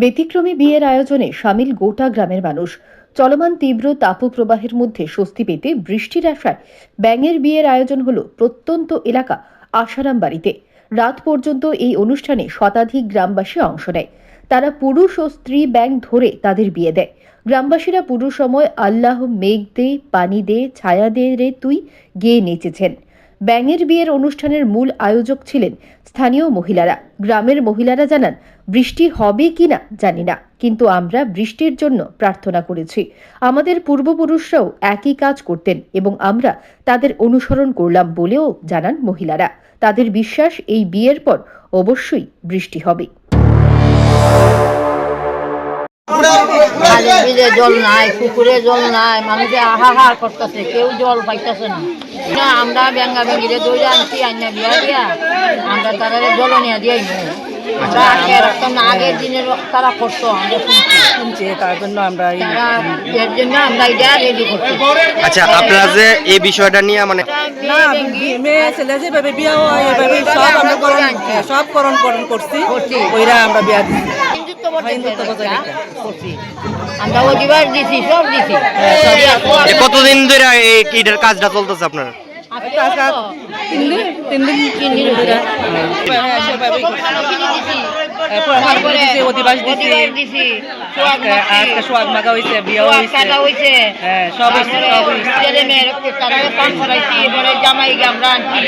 ব্যতিক্রমী বিয়ের আয়োজনে সামিল গোটা গ্রামের মানুষ। চলমান তীব্র তাপপ্রবাহের মধ্যে স্বস্তি পেতে বৃষ্টির আশায় ব্যাঙের বিয়ের আয়োজন হল প্রত্যন্ত এলাকা আশারাম বাড়িতে। রাত পর্যন্ত এই অনুষ্ঠানে শতাধিক গ্রামবাসী অংশ নেয়। তারা পুরুষ ও স্ত্রী ব্যাঙ ধরে তাদের বিয়ে দেয়। গ্রামবাসীরা পুরো সময় আল্লাহ মেঘ দে, পানি দে, ছায়া দে রে তুই গেয়ে নেচেছেন। ব্যাঙের বিয়ের অনুষ্ঠানের মূল আয়োজক ছিলেন স্থানীয় মহিলারা। গ্রামের মহিলারা জানান, বৃষ্টি হবে কিনা জানি না, কিন্তু আমরা বৃষ্টির জন্য প্রার্থনা করেছি। আমাদের পূর্বপুরুষরাও একই কাজ করতেন এবং আমরা তাদের অনুসরণ করলাম বলেও জানান মহিলারা। তাদের বিশ্বাস, এই বিয়ের পর অবশ্যই বৃষ্টি হবে। বিলে জল নাই পুকুরে জল নাই মানুষে আহাহার করতেছে কেউ জল পাইতেছে না। না আমরা ব্যাঙ্গা ব্যাঙ্গিরে দৌড়ে আনছি আইনা বিয়া দিয়া আমরা তারা জল নিয়ে দিয়াই আমরা আগে রাখতাম না আগের দিনের তারা করতো আমরা শুনছি শুনছি তার জন্য আমরা এই এর জন্য আমরা এটা রেডি করছি। আচ্ছা আপনারা যে এই বিষয়টা নিয়ে মানে না মেয়ে ছেলে যেভাবে বিয়া হয় এভাবে সব আমরা করণ সব করণ করণ করছি করছি। ওইরা আমরা বিয়া দিচ্ছি। আমরা অধিবার দিছি সব দিছি। কতদিন ধরে এই এটার কাজটা চলতেছে আপনার। হ্যাঁ। হ্যাঁ, জামাই আমরা আনছি।